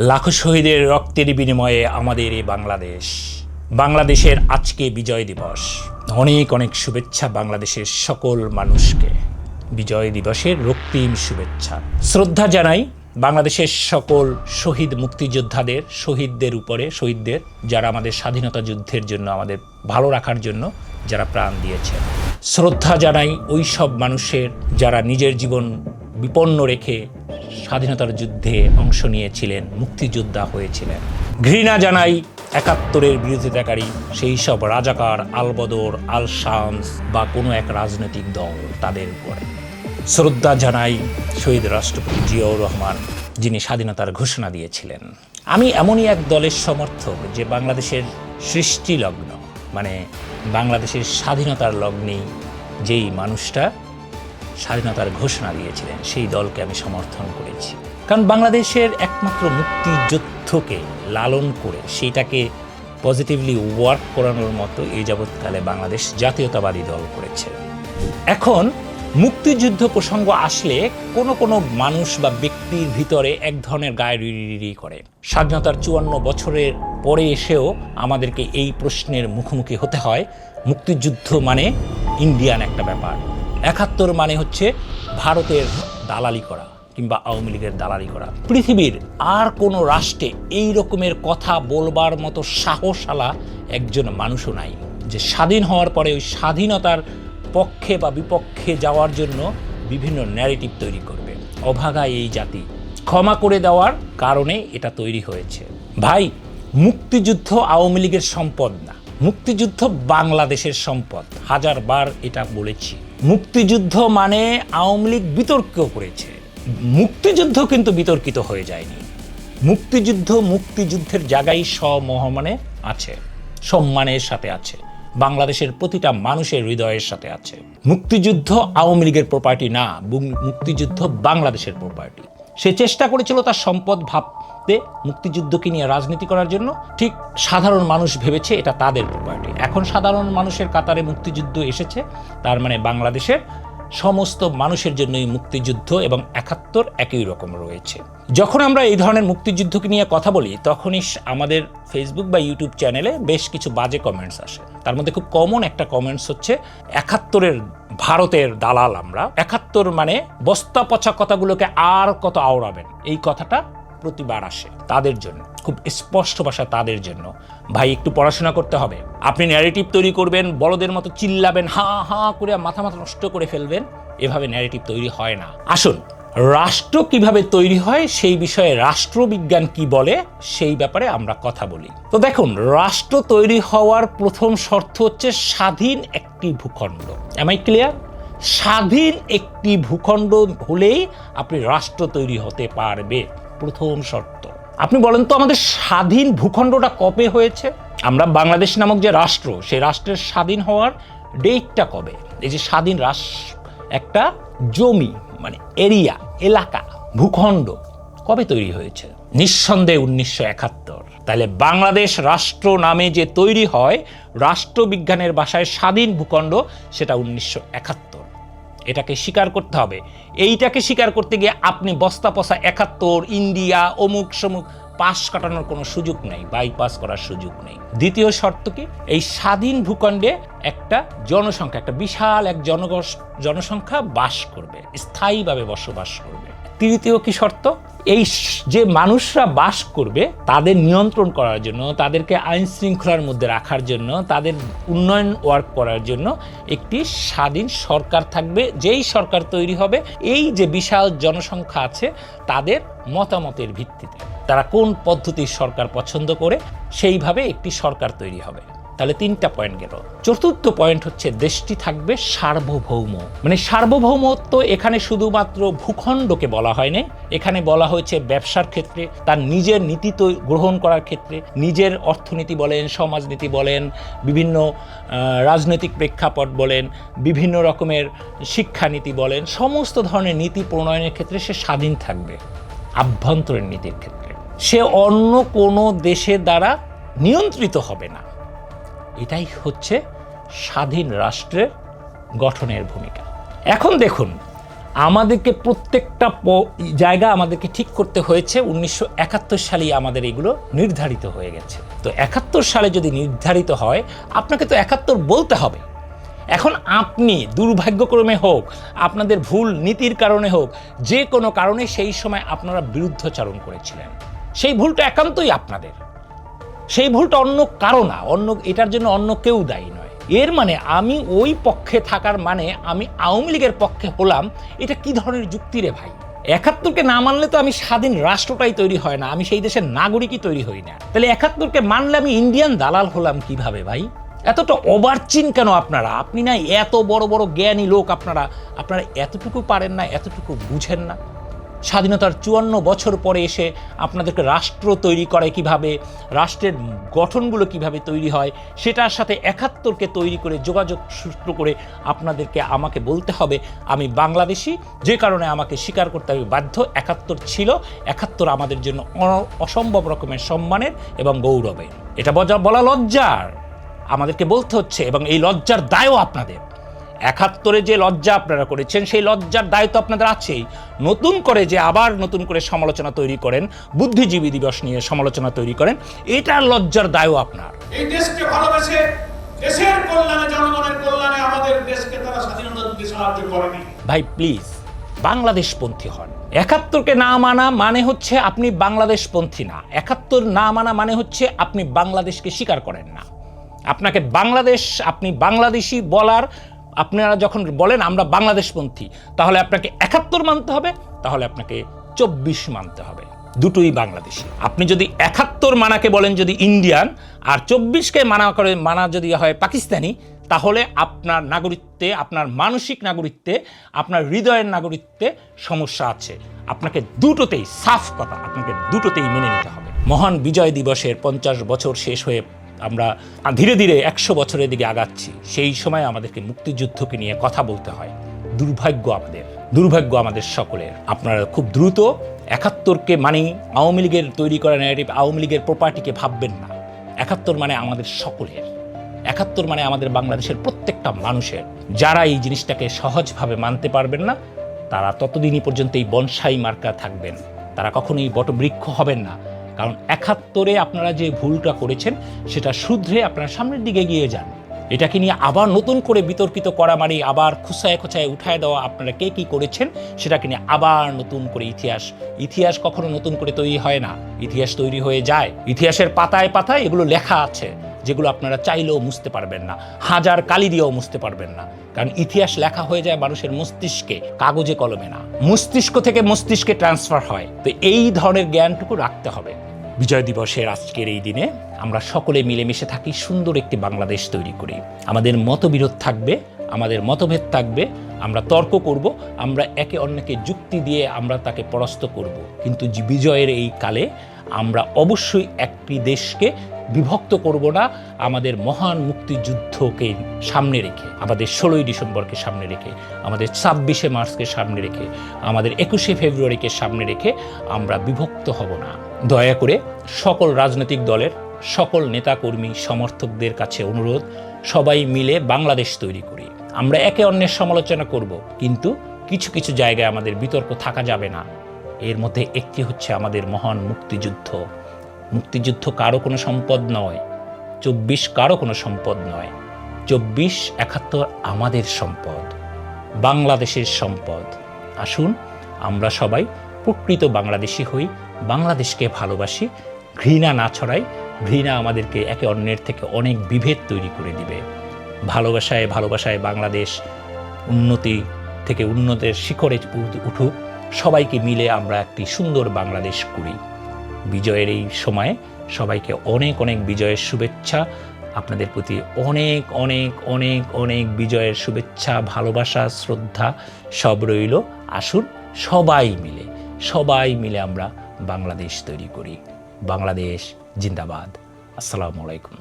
লাখো শহীদের রক্তের বিনিময়ে আমাদের এই বাংলাদেশ। বাংলাদেশের আজকে বিজয় দিবস। অনেক অনেক শুভেচ্ছা বাংলাদেশের সকল মানুষকে। বিজয় দিবসের রক্তিম শুভেচ্ছা। শ্রদ্ধা জানাই বাংলাদেশের সকল শহীদ মুক্তিযোদ্ধাদের, শহীদদের উপরে, শহীদদের যারা আমাদের স্বাধীনতা যুদ্ধের জন্য, আমাদের ভালো রাখার জন্য যারা প্রাণ দিয়েছেন। শ্রদ্ধা জানাই ওই সব মানুষের যারা নিজের জীবন বিপন্ন রেখে স্বাধীনতার যুদ্ধে অংশ নিয়েছিলেন, মুক্তিযোদ্ধা হয়েছিলেন। ঘৃণা জানাই একাত্তরের বিরোধিতাকারী সেই সব রাজাকার আলবদর আল শামস বা কোনো এক রাজনৈতিক দল তাদের উপরে। শ্রদ্ধা জানাই শহীদ রাষ্ট্রপতি জিয়াউর রহমান, যিনি স্বাধীনতার ঘোষণা দিয়েছিলেন। আমি এমনই এক দলের সমর্থক যে বাংলাদেশের সৃষ্টি লগ্ন মানে বাংলাদেশের স্বাধীনতার লগ্নেই যেই মানুষটা স্বাধীনতার ঘোষণা দিয়েছিলেন, সেই দলকে আমি সমর্থন করেছি। কারণ বাংলাদেশের একমাত্র মুক্তিযুদ্ধকে লালন করে, সেইটাকে পজিটিভলি ওয়ার্ক করানোর মতো এই যাবৎকালে বাংলাদেশ জাতীয়তাবাদী দল করেছে। এখন মুক্তিযুদ্ধ প্রসঙ্গ আসলে কোনো কোনো মানুষ বা ব্যক্তির ভিতরে এক ধরনের গায়ে রিড়ি করে। স্বাধীনতার চুয়ান্ন বছরের পরে এসেও আমাদেরকে এই প্রশ্নের মুখোমুখি হতে হয়। মুক্তিযুদ্ধ মানে ইন্ডিয়ান একটা ব্যাপার। একাত্তর মানে হচ্ছে ভারতের দালালি করা কিংবা আওয়ামী লীগের দালালি করা। পৃথিবীর আর কোনো রাষ্ট্রে এই রকমের কথা বলবার মতো সাহসালা একজন মানুষও নাই। যে স্বাধীন হওয়ার পরে ওই স্বাধীনতার পক্ষে বা বিপক্ষে যাওয়ার জন্য বিভিন্ন ন্যারেটিভ তৈরি করবে। অভাগা এই জাতি। ক্ষমা করে দেওয়ার কারণে এটা তৈরি হয়েছে। ভাই, মুক্তিযুদ্ধ আওয়ামী লীগের সম্পদ না। মুক্তিযুদ্ধ বাংলাদেশের সম্পদ। হাজারবার এটা বলেছি। মুক্তিযুদ্ধ মানে আওয়ামী লীগ বিতর্ক করেছে। মুক্তিযুদ্ধ কিন্তু বিতর্কিত হয়ে যায়নি। মুক্তিযুদ্ধ মুক্তিযুদ্ধের জায়গায় সমহমানে আছে, সম্মানের সাথে আছে, বাংলাদেশের প্রতিটা মানুষের হৃদয়ের সাথে আছে। মুক্তিযুদ্ধ আওয়ামী লীগের প্রপার্টি না, মুক্তিযুদ্ধ বাংলাদেশের প্রপার্টি সে চেষ্টা করেছিল তার সম্পদ ভাবতে মুক্তিযুদ্ধকে নিয়ে রাজনীতি করার জন্য ঠিক সাধারণ মানুষ ভেবেছে এটা তাদের প্রপার্টি এখন সাধারণ মানুষের কাতারে মুক্তিযুদ্ধ এসেছে, তার মানে বাংলাদেশের সমস্ত মানুষের জন্যই মুক্তিযুদ্ধ এবং একাত্তর একই রকম রয়েছে। যখন আমরা এই ধরনের মুক্তিযুদ্ধকে নিয়ে কথা বলি, তখনই আমাদের ফেসবুক বা ইউটিউব চ্যানেলে বেশ কিছু বাজে কমেন্টস আসে। তার মধ্যে খুব কমন একটা কমেন্টস হচ্ছে, একাত্তরের ভারতের দালাল আমরা। একাত্তর মানে বস্তা পচা কথাগুলোকে আর কত আওড়াবেন? এই কথাটা প্রতিবার আসে তাদের জন্য, খুব স্পষ্ট ভাষা তাদের জন্য। ভাই, একটু পড়াশোনা করতে হবে। আপনি ন্যারেটিভ তৈরি করবেন, বড়দের মতো চিল্লাবেন, হা হা করে মাথা মাথা নষ্ট করে ফেলবেন। এভাবে ন্যারেটিভ তৈরি হয় না। আসুন, রাষ্ট্র কীভাবে তৈরি হয়, সেই বিষয়ে রাষ্ট্রবিজ্ঞান কি বলে, সেই ব্যাপারে আমরা কথা বলি। তো দেখুন, রাষ্ট্র তৈরি হওয়ার প্রথম শর্ত হচ্ছে স্বাধীন একটি ভূখণ্ড। এমআই ক্লিয়ার স্বাধীন একটি ভূখণ্ড হলেই আপনি রাষ্ট্র তৈরি হতে পারবে প্রথম শর্ত। আপনি বলেন তো আমাদের স্বাধীন ভূখণ্ডটা কবে হয়েছে? আমরা বাংলাদেশ নামক যে রাষ্ট্র, সেই রাষ্ট্রের স্বাধীন হওয়ার ডেটটা কবে? এই যে স্বাধীন রাষ্ট্র একটা জমি মানে এরিয়া, এলাকা, ভূখণ্ড কবে তৈরি হয়েছে? নিঃসন্দেহে উনিশশো একাত্তর। তাহলে বাংলাদেশ রাষ্ট্র নামে যে তৈরি হয়, রাষ্ট্রবিজ্ঞানের ভাষায় স্বাধীন ভূখণ্ড, সেটা উনিশশো একাত্তর। এটাকে স্বীকার করতে হবে। এইটাকে স্বীকার করতে গিয়ে আপনি বস্তা পসা একাত্তর, ইন্ডিয়া, অমুক সমুক পাশ কাটানোর কোনো সুযোগ নেই বাইপাস করার সুযোগ নেই। দ্বিতীয় শর্ত কি? এই স্বাধীন ভূখণ্ডে একটা জনসংখ্যা, একটা বিশাল এক জনগোষ জনসংখ্যা বাস করবে, স্থায়ীভাবে বসবাস করবে। তৃতীয় কি শর্ত? এই যে মানুষরা বাস করবে, তাদের নিয়ন্ত্রণ করার জন্য, তাদেরকে আইন শৃঙ্খলার মধ্যে রাখার জন্য, তাদের উন্নয়ন ওয়ার্ক করার জন্য একটি স্বাধীন সরকার থাকবে, যেই সরকার তৈরি হবে, এই যে বিশাল জনসংখ্যা আছে, তাদের মতামতের ভিত্তিতে। তারা কোন পদ্ধতির সরকার পছন্দ করে, সেইভাবে একটি সরকার তৈরি হবে। তাহলে তিনটা পয়েন্ট গেল। চতুর্থ পয়েন্ট হচ্ছে দেশটি থাকবে সার্বভৌম। মানে সার্বভৌমত্ব এখানে শুধুমাত্র ভূখণ্ডকে বলা হয়নি, এখানে বলা হয়েছে ব্যবসার ক্ষেত্রে, তার নিজের নীতি তো গ্রহণ করার ক্ষেত্রে, নিজের অর্থনীতি বলেন, সমাজনীতি বলেন, বিভিন্ন রাজনৈতিক প্রেক্ষাপট বলেন, বিভিন্ন রকমের শিক্ষানীতি বলেন, সমস্ত ধরনের নীতি প্রণয়নের ক্ষেত্রে সে স্বাধীন থাকবে, আভ্যন্তরীণ নীতির ক্ষেত্রে। সে অন্য কোনো দেশের দ্বারা নিয়ন্ত্রিত হবে না। এটাই হচ্ছে স্বাধীন রাষ্ট্রের গঠনের ভূমিকা। এখন দেখুন, আমাদেরকে প্রত্যেকটা জায়গা আমাদেরকে ঠিক করতে হয়েছে। উনিশশো একাত্তর সালেই আমাদের এগুলো নির্ধারিত হয়ে গেছে। তো একাত্তর সালে যদি নির্ধারিত হয়, আপনাকে তো একাত্তর বলতে হবে। এখন আপনি দুর্ভাগ্যক্রমে হোক, আপনাদের ভুল নীতির কারণে হোক, যে কোনো কারণে সেই সময় আপনারা বিরুদ্ধচারণ করেছিলেন। সেই ভুলটা একান্তই আপনাদের। সেই ভুলটা অন্য কারও না, অন্য এটার জন্য অন্য কেউ দায়ী নয়। এর মানে আমি ওই পক্ষে থাকার মানে আমি আওয়ামী লীগের পক্ষে হলাম, এটা কি ধরনের যুক্তি রে ভাই? একাত্তরকে না মানলে তো আমি স্বাধীন রাষ্ট্রটাই তৈরি হয় না, আমি সেই দেশের নাগরিকই তৈরি হই না। তাহলে একাত্তরকে মানলে আমি ইন্ডিয়ান দালাল হলাম কীভাবে ভাই? এতটা ওভারচিন কেন আপনারা? আপনি না এত বড় বড় জ্ঞানী লোক আপনারা। আপনারা এতটুকু পারেন না, এতটুকু বুঝেন না। স্বাধীনতার চুয়ান্ন বছর পরে এসে আপনাদেরকে রাষ্ট্র তৈরি করে কীভাবে, রাষ্ট্রের গঠনগুলো কীভাবে তৈরি হয়, সেটার সাথে একাত্তরকে তৈরি করে, যোগাযোগ সূত্র করে আপনাদেরকে আমাকে বলতে হবে। আমি বাংলাদেশি, যে কারণে আমাকে স্বীকার করতে হবে বাধ্য। একাত্তর ছিল, একাত্তর আমাদের জন্য অসম্ভব রকমের সম্মানের এবং গৌরবের। এটা বলা লজ্জার। আমাদেরকে বলতে হচ্ছে এবং এই লজ্জার দায়ও আপনাদের। একাত্তরে যে লজ্জা আপনারা করেছেন সেই লজ্জার দায় তো আপনাদের আছেই। নতুন করে যে আবার নতুন করে সমালোচনা তৈরি করেন বুদ্ধিজীবী দিবস নিয়ে সমালোচনা তৈরি করেন এটার লজ্জার দায়ও আপনার। এই দেশকে ভালোবেসে দেশের কল্যাণে জনগণের কল্যাণে আমাদের দেশকে তারা স্বাধীনতা দিতে সাহায্য করেনি। ভাই প্লিজ বাংলাদেশপন্থী হন। একাত্তরকে না মানা মানে হচ্ছে আপনি বাংলাদেশপন্থী না। একাত্তর না মানা মানে হচ্ছে আপনি বাংলাদেশকে স্বীকার করেন না। আপনাকে বাংলাদেশ আপনি বাংলাদেশি বলার আপনারা যখন বলেন আমরা বাংলাদেশপন্থী, তাহলে আপনাকে একাত্তর মানতে হবে, তাহলে আপনাকে চব্বিশ মানতে হবে। দুটোই বাংলাদেশি। আপনি যদি একাত্তর মানাকে বলেন যদি ইন্ডিয়ান, আর চব্বিশকে মানা করে, মানা যদি হয় পাকিস্তানি, তাহলে আপনার নাগরিকত্বে, আপনার মানসিক নাগরিকত্বে, আপনার হৃদয়ের নাগরিকত্বে সমস্যা আছে। আপনাকে দুটোতেই, সাফ কথা, আপনাকে দুটোতেই মেনে নিতে হবে। মহান বিজয় দিবসের পঞ্চাশ বছর শেষ হয়ে আমরা ধীরে ধীরে একশো বছরের দিকে আগাচ্ছি। সেই সময় আমাদেরকে মুক্তিযুদ্ধকে নিয়ে কথা বলতে হয়। দুর্ভাগ্য আমাদের দুর্ভাগ্য আমাদের সকলের। আপনারা খুব দ্রুত একাত্তরকে মানে আওয়ামী লীগের তৈরি করা ন্যারেটিভ আওয়ামী লীগের প্রপার্টিকে ভাববেন না। একাত্তর মানে আমাদের সকলের। একাত্তর মানে আমাদের বাংলাদেশের প্রত্যেকটা মানুষের। যারা এই জিনিসটাকে সহজভাবে মানতে পারবেন না, তারা ততদিনই পর্যন্ত এই বনসাই মার্কা থাকবেন। তারা কখনোই বটবৃক্ষ হবেন না। কারণ একাত্তরে আপনারা যে ভুলটা করেছেন, সেটা শুধরে আপনারা সামনের দিকে গিয়ে যান। এটাকে নিয়ে আবার নতুন করে বিতর্কিত করা মানে আবার খুসায় খোঁচায় উঠায় দেওয়া আপনারা কে কি করেছেন, সেটাকে নিয়ে আবার নতুন করে ইতিহাস ইতিহাস কখনো নতুন করে তৈরি হয় না। ইতিহাস তৈরি হয়ে যায়। ইতিহাসের পাতায় পাতায় এগুলো লেখা আছে। যেগুলো আপনারা চাইলেও মুছতে পারবেন না, হাজার কালি দিয়েও মুছতে পারবেন না। কারণ ইতিহাস লেখা হয়ে যায় মানুষের মস্তিষ্কে, কাগজে কলমে না। মস্তিষ্ক থেকে মস্তিষ্কে ট্রান্সফার হয়। তো এই ধরনের জ্ঞানটুকু রাখতে হবে। বিজয় দিবসের আজকের এই দিনে আমরা সকলে মিলেমিশে থাকি, সুন্দর একটি বাংলাদেশ তৈরি করি। আমাদের মতবিরোধ থাকবে, আমাদের মতভেদ থাকবে, আমরা তর্ক করব, আমরা একে অন্যকে যুক্তি দিয়ে আমরা তাকে পরাস্ত করব। কিন্তু বিজয়ের এই কালে আমরা অবশ্যই একটি দেশকে বিভক্ত করব না, আমাদের মহান মুক্তিযুদ্ধকে সামনে রেখে, আমাদের ষোলোই ডিসেম্বরকে সামনে রেখে, আমাদের ছাব্বিশে মার্চকে সামনে রেখে, আমাদের একুশে ফেব্রুয়ারিকে সামনে রেখে আমরা বিভক্ত হব না। দয়া করে সকল রাজনৈতিক দলের, সকল নেতাকর্মী, সমর্থকদের কাছে অনুরোধ, সবাই মিলে বাংলাদেশ তৈরি করি। আমরা একে অন্যের সমালোচনা করব, কিন্তু কিছু কিছু জায়গায় আমাদের বিতর্ক থাকা যাবে না। এর মধ্যে একটি হচ্ছে আমাদের মহান মুক্তিযুদ্ধ। মুক্তিযুদ্ধ কারও কোনো সম্পদ নয়, চব্বিশ কারও কোনো সম্পদ নয়, চব্বিশ একাত্তর আমাদের সম্পদ, বাংলাদেশের সম্পদ। আসুন, আমরা সবাই প্রকৃত বাংলাদেশি হই, বাংলাদেশকে ভালোবাসি, ঘৃণা না ছড়াই, ঘৃণা আমাদেরকে একে অন্যের থেকে অনেক বিভেদ তৈরি করে দিবে। ভালোবাসায় ভালোবাসায় বাংলাদেশ উন্নতি থেকে উন্নতের শিখরে উঠুক, সবাইকে মিলে আমরা একটি সুন্দর বাংলাদেশ করি। বিজয়ের এই সময়ে সবাইকে অনেক অনেক বিজয়ের শুভেচ্ছা। আপনাদের প্রতি অনেক অনেক অনেক অনেক বিজয়ের শুভেচ্ছা, ভালোবাসা, শ্রদ্ধা সব রইল। আসুন সবাই মিলে সবাই মিলে আমরা বাংলাদেশ তৈরি করি। বাংলাদেশ জিন্দাবাদ। আসসালামু আলাইকুম।